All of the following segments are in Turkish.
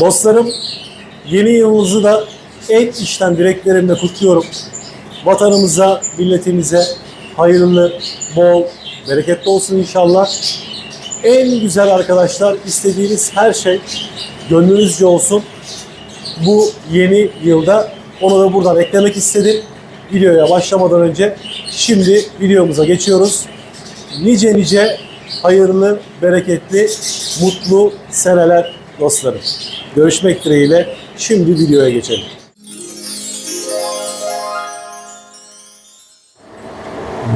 Dostlarım yeni yılınızı da en içten dileklerimle kutluyorum. Vatanımıza, milletimize hayırlı, bol, bereketli olsun inşallah. En güzel arkadaşlar istediğiniz her şey gönlünüzce olsun. Bu yeni yılda onu da buradan eklemek istedim. Videoya başlamadan önce şimdi videomuza geçiyoruz. Nice nice hayırlı, bereketli, mutlu seneler dostlarım. Görüşmek dileğiyle şimdi videoya geçelim.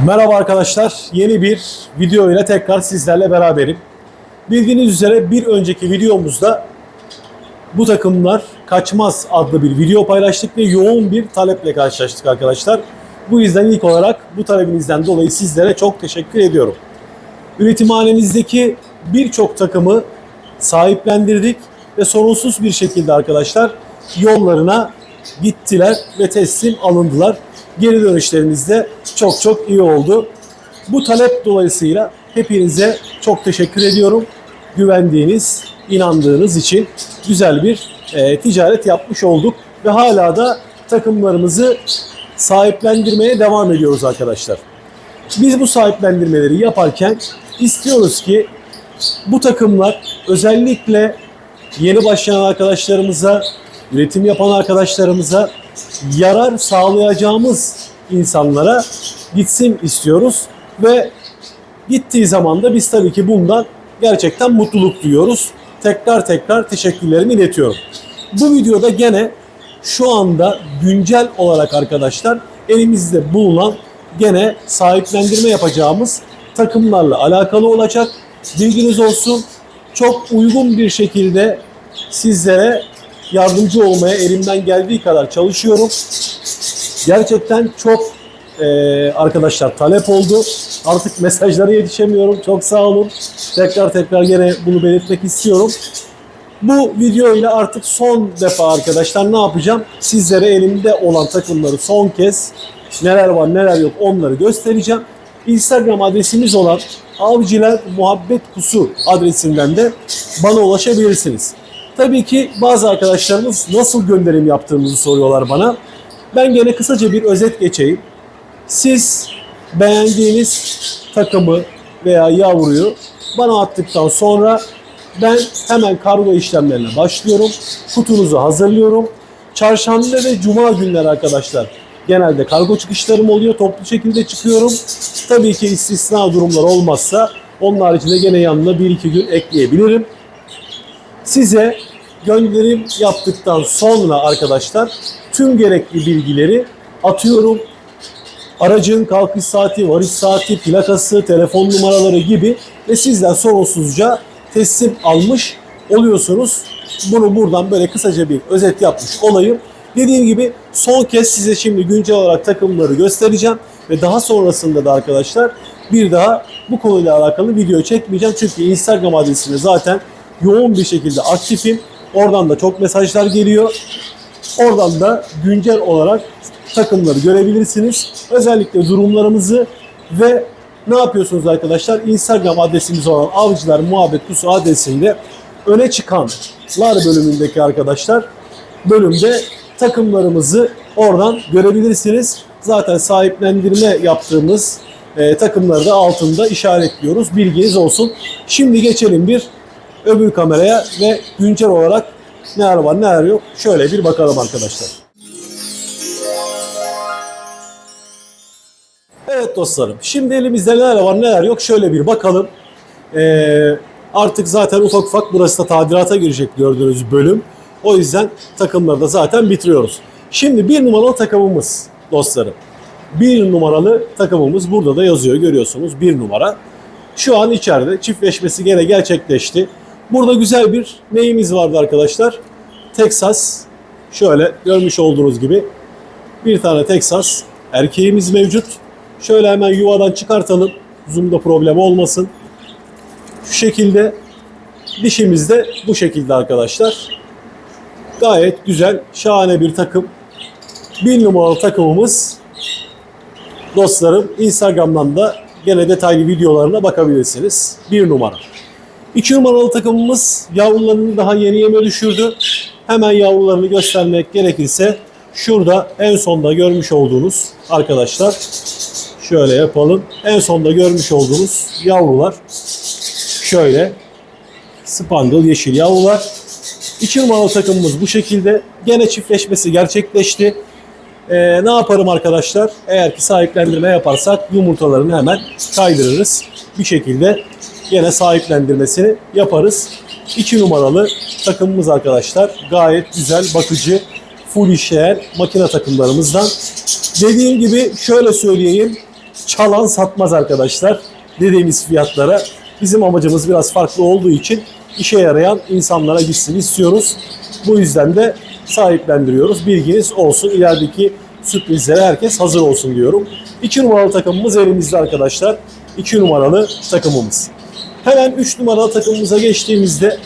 Merhaba arkadaşlar. Yeni bir video ile tekrar sizlerle beraberim. Bildiğiniz üzere bir önceki videomuzda bu takımlar kaçmaz adlı bir video paylaştık ve yoğun bir taleple karşılaştık arkadaşlar. Bu yüzden ilk olarak bu talebinizden dolayı sizlere çok teşekkür ediyorum. Üretimhanemizdeki birçok takımı sahiplendirdik ve sorunsuz bir şekilde arkadaşlar yollarına gittiler ve teslim alındılar. Geri dönüşleriniz de çok çok iyi oldu. Bu talep dolayısıyla hepinize çok teşekkür ediyorum. Güvendiğiniz, inandığınız için güzel bir e, ticaret yapmış olduk ve hala da takımlarımızı sahiplendirmeye devam ediyoruz arkadaşlar. Biz bu sahiplendirmeleri yaparken istiyoruz ki bu takımlar özellikle yeni başlayan arkadaşlarımıza, üretim yapan arkadaşlarımıza yarar sağlayacağımız insanlara gitsin istiyoruz ve gittiği zaman da biz tabii ki bundan gerçekten mutluluk duyuyoruz. Tekrar tekrar teşekkürlerimi iletiyorum. Bu videoda gene şu anda güncel olarak arkadaşlar elimizde bulunan gene sahiplendirme yapacağımız takımlarla alakalı olacak. Bilginiz olsun. Çok uygun bir şekilde sizlere yardımcı olmaya elimden geldiği kadar çalışıyorum. Gerçekten çok e, arkadaşlar talep oldu. Artık mesajlara yetişemiyorum. Çok sağ olun. Tekrar tekrar gene bunu belirtmek istiyorum. Bu video ile artık son defa arkadaşlar ne yapacağım? Sizlere elimde olan takımları son kez neler var neler yok onları göstereceğim. Instagram adresimiz olan Avcılar Muhabbet Kusu adresinden de bana ulaşabilirsiniz. Tabii ki bazı arkadaşlarımız nasıl gönderim yaptığımızı soruyorlar bana. Ben gene kısaca bir özet geçeyim. Siz beğendiğiniz takımı veya yavruyu bana attıktan sonra ben hemen kargo işlemlerine başlıyorum. Kutunuzu hazırlıyorum. Çarşamba ve cuma günleri arkadaşlar genelde kargo çıkışlarım oluyor. Toplu şekilde çıkıyorum. Tabii ki istisna durumlar olmazsa onun haricinde gene yanına 1-2 gün ekleyebilirim. Size gönderim yaptıktan sonra arkadaşlar tüm gerekli bilgileri atıyorum. Aracın kalkış saati, varış saati, plakası, telefon numaraları gibi ve sizden sorunsuzca teslim almış oluyorsunuz. Bunu buradan böyle kısaca bir özet yapmış olayım. Dediğim gibi son kez size şimdi güncel olarak takımları göstereceğim ve daha sonrasında da arkadaşlar bir daha bu konuyla alakalı video çekmeyeceğim. Çünkü Instagram adresinde zaten yoğun bir şekilde aktifim. Oradan da çok mesajlar geliyor. Oradan da güncel olarak takımları görebilirsiniz. Özellikle durumlarımızı ve ne yapıyorsunuz arkadaşlar? Instagram adresimiz olan Avcılar Muhabbet Kusu adresinde öne çıkanlar bölümündeki arkadaşlar bölümde takımlarımızı oradan görebilirsiniz. Zaten sahiplendirme yaptığımız e, takımları da altında işaretliyoruz. Bilginiz olsun. Şimdi geçelim bir öbür kameraya ve güncel olarak neler var neler yok şöyle bir bakalım arkadaşlar. Evet dostlarım şimdi elimizde neler var neler yok şöyle bir bakalım. Ee, artık zaten ufak ufak burası da tadilata girecek gördüğünüz bölüm. O yüzden takımları da zaten bitiriyoruz. Şimdi bir numaralı takımımız dostlarım. Bir numaralı takımımız burada da yazıyor görüyorsunuz bir numara. Şu an içeride çiftleşmesi gene gerçekleşti. Burada güzel bir neyimiz vardı arkadaşlar. Texas. Şöyle görmüş olduğunuz gibi bir tane Texas erkeğimiz mevcut. Şöyle hemen yuvadan çıkartalım. Zoom'da problem olmasın. Şu şekilde dişimiz de bu şekilde arkadaşlar. Gayet güzel, şahane bir takım. Bir numaralı takımımız dostlarım Instagram'dan da gene detaylı videolarına bakabilirsiniz. Bir numara. 2 numaralı takımımız yavrularını daha yeni yeme düşürdü. Hemen yavrularını göstermek gerekirse şurada en sonda görmüş olduğunuz arkadaşlar şöyle yapalım. En sonda görmüş olduğunuz yavrular şöyle Spangle yeşil yavrular. 2 numaralı takımımız bu şekilde. Gene çiftleşmesi gerçekleşti. Ee, ne yaparım arkadaşlar? Eğer ki sahiplendirme yaparsak yumurtalarını hemen kaydırırız. Bir şekilde gene sahiplendirmesini yaparız. 2 numaralı takımımız arkadaşlar. Gayet güzel, bakıcı, full işleyen makine takımlarımızdan. Dediğim gibi şöyle söyleyeyim. Çalan satmaz arkadaşlar. Dediğimiz fiyatlara. Bizim amacımız biraz farklı olduğu için işe yarayan insanlara gitsin istiyoruz. Bu yüzden de sahiplendiriyoruz. Bilginiz olsun. İlerideki sürprizlere herkes hazır olsun diyorum. 2 numaralı takımımız elimizde arkadaşlar. 2 numaralı takımımız. Hemen 3 numaralı takımımıza geçtiğimizde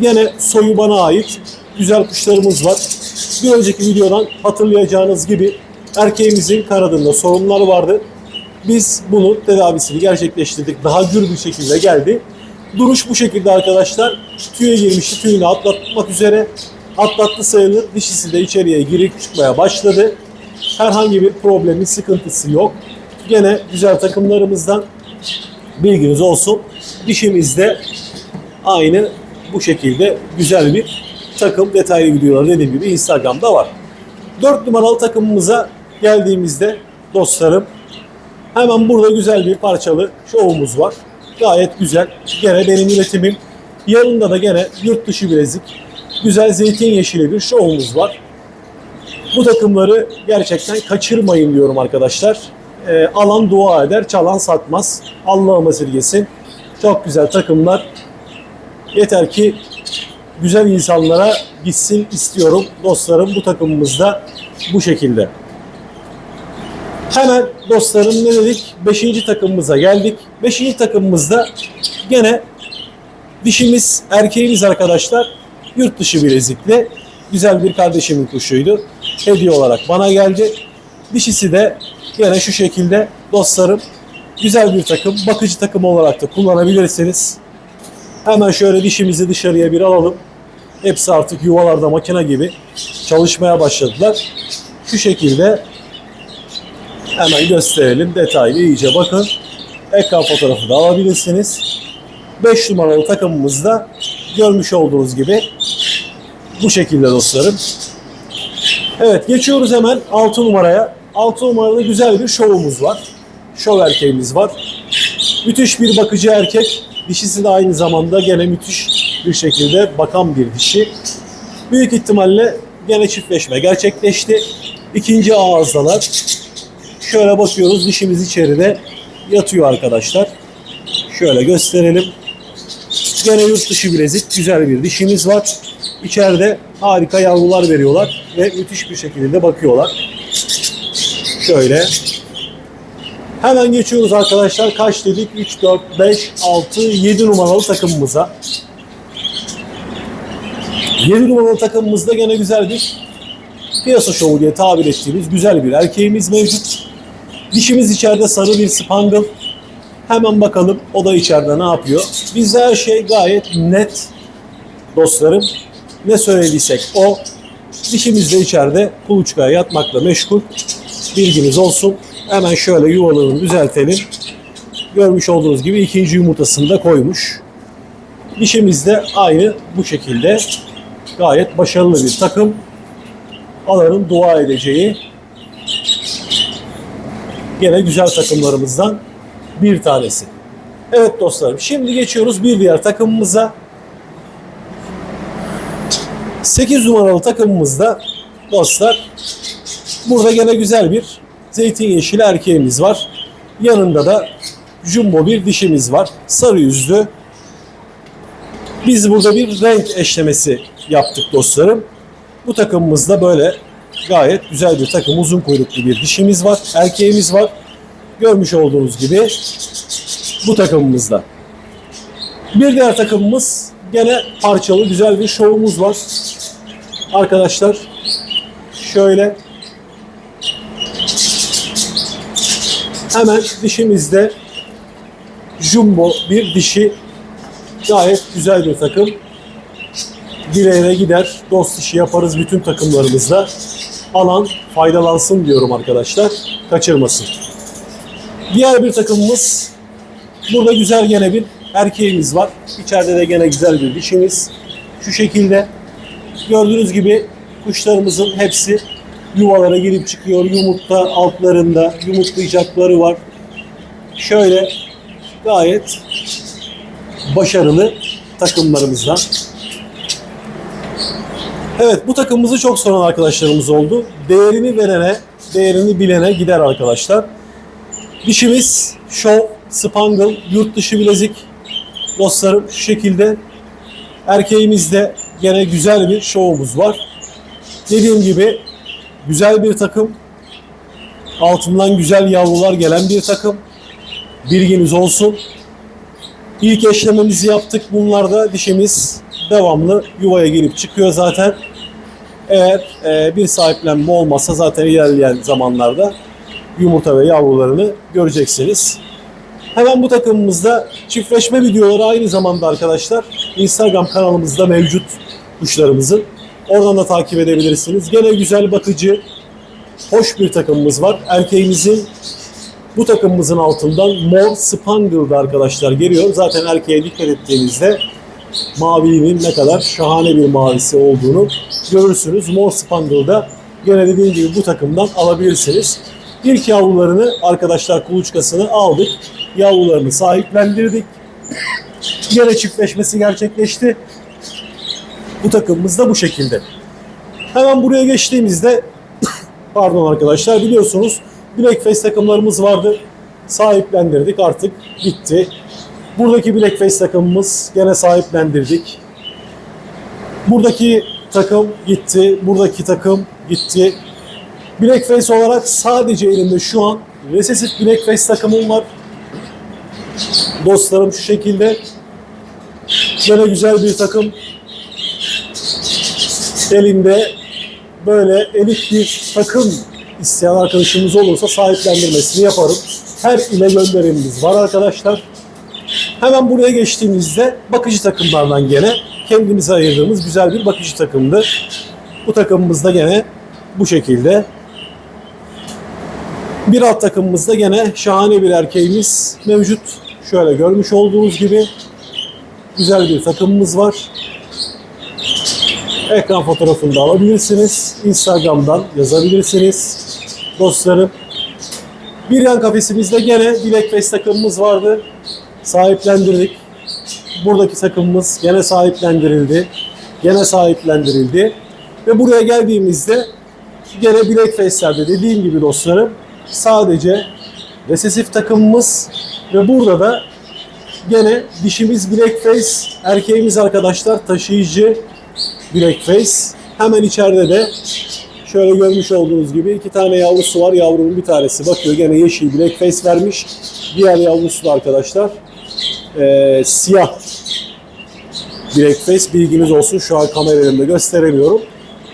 gene soyu bana ait güzel kuşlarımız var. Bir önceki videodan hatırlayacağınız gibi erkeğimizin kanadında sorunlar vardı. Biz bunun tedavisini gerçekleştirdik. Daha gür bir şekilde geldi. Duruş bu şekilde arkadaşlar. Tüye girmişti. Tüyünü atlatmak üzere. Atlattı sayılır. Dişisi de içeriye girip çıkmaya başladı. Herhangi bir problemi, sıkıntısı yok. Gene güzel takımlarımızdan bilginiz olsun. Dişimiz de aynı bu şekilde güzel bir takım detaylı videolar dediğim gibi Instagram'da var. 4 numaralı takımımıza geldiğimizde dostlarım hemen burada güzel bir parçalı şovumuz var. Gayet güzel. Gene benim üretimim. Yanında da gene yurt dışı bilezik. Güzel zeytin yeşili bir şovumuz var. Bu takımları gerçekten kaçırmayın diyorum arkadaşlar. Ee, alan dua eder, çalan satmaz. Allah'ım esirgesin. Çok güzel takımlar. Yeter ki güzel insanlara gitsin istiyorum. Dostlarım bu takımımızda bu şekilde. Hemen dostlarım ne dedik? Beşinci takımımıza geldik. Beşinci takımımızda gene dişimiz, erkeğimiz arkadaşlar yurt dışı bilezikli güzel bir kardeşimin kuşuydu. Hediye olarak bana geldi. Dişisi de gene şu şekilde dostlarım güzel bir takım. Bakıcı takım olarak da kullanabilirsiniz. Hemen şöyle dişimizi dışarıya bir alalım. Hepsi artık yuvalarda makine gibi çalışmaya başladılar. Şu şekilde hemen gösterelim. Detaylı iyice bakın. Ekran fotoğrafı da alabilirsiniz. 5 numaralı takımımızda görmüş olduğunuz gibi bu şekilde dostlarım. Evet geçiyoruz hemen 6 numaraya. 6 numaralı güzel bir şovumuz var. Şov erkeğimiz var. Müthiş bir bakıcı erkek. Dişisi de aynı zamanda gene müthiş bir şekilde bakan bir dişi. Büyük ihtimalle gene çiftleşme gerçekleşti. İkinci ağızdalar. Şöyle bakıyoruz dişimiz içeride yatıyor arkadaşlar. Şöyle gösterelim. Gene yurt dışı bilezik güzel bir dişimiz var. İçeride harika yavrular veriyorlar ve müthiş bir şekilde bakıyorlar. Şöyle. Hemen geçiyoruz arkadaşlar. Kaç dedik? 3, 4, 5, 6, 7 numaralı takımımıza. 7 numaralı takımımızda gene güzel bir piyasa şovu diye tabir ettiğimiz güzel bir erkeğimiz mevcut. Dişimiz içeride sarı bir spangle. Hemen bakalım o da içeride ne yapıyor. Bizde her şey gayet net dostlarım. Ne söylediysek o. Dişimiz de içeride kuluçkaya yatmakla meşgul. Bilginiz olsun. Hemen şöyle yuvalığını düzeltelim. Görmüş olduğunuz gibi ikinci yumurtasını da koymuş. Dişimiz de aynı bu şekilde. Gayet başarılı bir takım. Alanın dua edeceği gene güzel takımlarımızdan bir tanesi. Evet dostlarım şimdi geçiyoruz bir diğer takımımıza. 8 numaralı takımımızda dostlar burada gene güzel bir zeytin yeşili erkeğimiz var. Yanında da jumbo bir dişimiz var. Sarı yüzlü. Biz burada bir renk eşlemesi yaptık dostlarım. Bu takımımızda böyle gayet güzel bir takım. Uzun kuyruklu bir dişimiz var. Erkeğimiz var. Görmüş olduğunuz gibi bu takımımızda. Bir diğer takımımız gene parçalı güzel bir şovumuz var. Arkadaşlar şöyle hemen dişimizde jumbo bir dişi Gayet güzel bir takım. Dileğine gider. Dost işi yaparız bütün takımlarımızda. Alan faydalansın diyorum arkadaşlar. Kaçırmasın. Diğer bir takımımız burada güzel gene bir erkeğimiz var. İçeride de gene güzel bir dişimiz. Şu şekilde gördüğünüz gibi kuşlarımızın hepsi yuvalara girip çıkıyor. Yumurta altlarında yumurtlayacakları var. Şöyle gayet başarılı takımlarımızdan. Evet bu takımımızı çok soran arkadaşlarımız oldu. Değerini verene, değerini bilene gider arkadaşlar. Dişimiz Show Spangle yurt dışı bilezik dostlarım şu şekilde. Erkeğimizde gene güzel bir şovumuz var. Dediğim gibi güzel bir takım. Altından güzel yavrular gelen bir takım. Bilginiz olsun. İlk eşlememizi yaptık. Bunlarda dişimiz devamlı yuvaya girip çıkıyor zaten. Eğer e, bir sahiplenme olmazsa zaten ilerleyen zamanlarda yumurta ve yavrularını göreceksiniz. Hemen bu takımımızda çiftleşme videoları aynı zamanda arkadaşlar Instagram kanalımızda mevcut kuşlarımızın. Oradan da takip edebilirsiniz. Gene güzel bakıcı, hoş bir takımımız var. Erkeğimizin bu takımımızın altından Mor Spangle'da arkadaşlar geliyor. Zaten erkeğe dikkat ettiğinizde mavinin ne kadar şahane bir mavisi olduğunu görürsünüz. Mor Spangle'da gene dediğim gibi bu takımdan alabilirsiniz. İlk yavrularını arkadaşlar kuluçkasını aldık. Yavrularını sahiplendirdik. Gene çiftleşmesi gerçekleşti. Bu takımımız da bu şekilde. Hemen buraya geçtiğimizde pardon arkadaşlar biliyorsunuz Blackface takımlarımız vardı. Sahiplendirdik artık gitti. Buradaki Blackface takımımız gene sahiplendirdik. Buradaki takım gitti. Buradaki takım gitti. Blackface olarak sadece elimde şu an Recessive Blackface takımım var. Dostlarım şu şekilde. Gene güzel bir takım. Elimde böyle elit bir takım isteyen arkadaşımız olursa sahiplendirmesini yaparım. Her ile gönderimimiz var arkadaşlar. Hemen buraya geçtiğimizde bakıcı takımlardan gene kendimize ayırdığımız güzel bir bakıcı takımdı. Bu takımımız da gene bu şekilde. Bir alt takımımızda gene şahane bir erkeğimiz mevcut. Şöyle görmüş olduğunuz gibi güzel bir takımımız var. Ekran fotoğrafını da alabilirsiniz. Instagram'dan yazabilirsiniz. Dostlarım. Bir yan kafesimizde gene Blackface takımımız vardı. Sahiplendirdik. Buradaki takımımız gene sahiplendirildi. Gene sahiplendirildi. Ve buraya geldiğimizde gene Blackface'lerde dediğim gibi dostlarım sadece resesif takımımız ve burada da gene dişimiz Blackface, erkeğimiz arkadaşlar taşıyıcı Blackface. Hemen içeride de şöyle görmüş olduğunuz gibi iki tane yavrusu var. Yavrunun bir tanesi bakıyor gene yeşil Blackface vermiş. Diğer yavrusu da arkadaşlar eee, siyah Blackface bilginiz olsun. Şu an kameramda gösteremiyorum.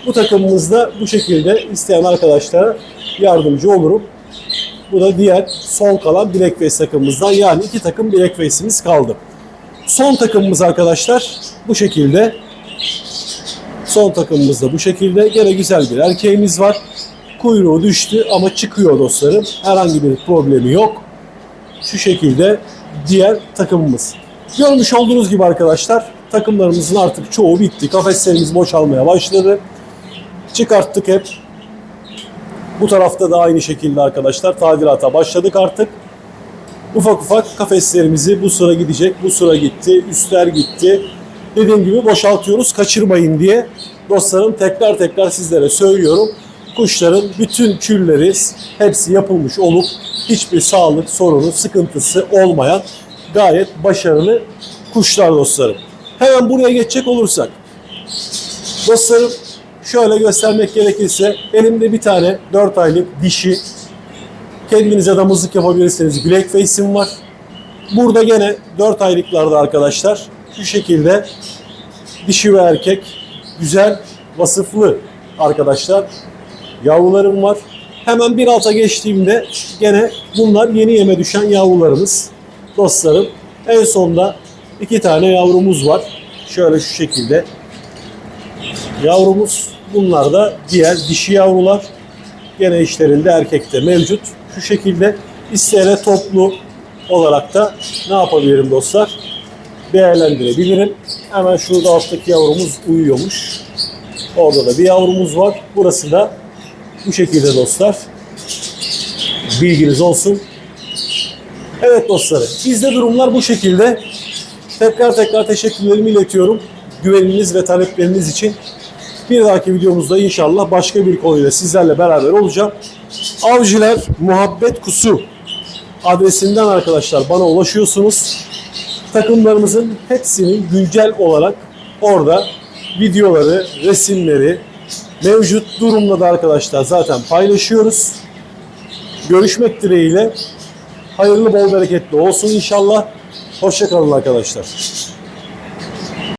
Bu takımımızda bu şekilde isteyen arkadaşlara yardımcı olurum. Bu da diğer son kalan Blackface takımımızdan. Yani iki takım Blackface'imiz kaldı. Son takımımız arkadaşlar bu şekilde. Son takımımız da bu şekilde. Gene güzel bir erkeğimiz var. Kuyruğu düştü ama çıkıyor dostlarım. Herhangi bir problemi yok. Şu şekilde diğer takımımız. Görmüş olduğunuz gibi arkadaşlar takımlarımızın artık çoğu bitti. Kafeslerimiz boşalmaya başladı. Çıkarttık hep. Bu tarafta da aynı şekilde arkadaşlar tadilata başladık artık. Ufak ufak kafeslerimizi bu sıra gidecek, bu sıra gitti, üstler gitti. Dediğim gibi boşaltıyoruz kaçırmayın diye. Dostlarım tekrar tekrar sizlere söylüyorum. Kuşların bütün külleri hepsi yapılmış olup hiçbir sağlık sorunu, sıkıntısı olmayan gayet başarılı kuşlar dostlarım. Hemen buraya geçecek olursak. Dostlarım şöyle göstermek gerekirse elimde bir tane 4 aylık dişi kendinize damızlık yapabilirsiniz. Blackface'im var. Burada gene 4 aylıklarda arkadaşlar şu şekilde dişi ve erkek güzel vasıflı arkadaşlar yavrularım var. Hemen bir alta geçtiğimde gene bunlar yeni yeme düşen yavrularımız dostlarım. En sonda İki tane yavrumuz var. Şöyle şu şekilde. Yavrumuz bunlar da diğer dişi yavrular. Gene işlerinde erkekte mevcut. Şu şekilde isteyene toplu olarak da ne yapabilirim dostlar? Değerlendirebilirim. Hemen şurada alttaki yavrumuz uyuyormuş. Orada da bir yavrumuz var. Burası da bu şekilde dostlar. Bilginiz olsun. Evet dostlarım, bizde durumlar bu şekilde. Tekrar tekrar teşekkürlerimi iletiyorum. Güveniniz ve talepleriniz için. Bir dahaki videomuzda inşallah başka bir konuyla sizlerle beraber olacağım. Avcılar Muhabbet Kusu adresinden arkadaşlar bana ulaşıyorsunuz. Takımlarımızın hepsinin güncel olarak orada videoları, resimleri mevcut durumda da arkadaşlar zaten paylaşıyoruz. Görüşmek dileğiyle. Hayırlı bol bereketli olsun inşallah. Hoşçakalın arkadaşlar.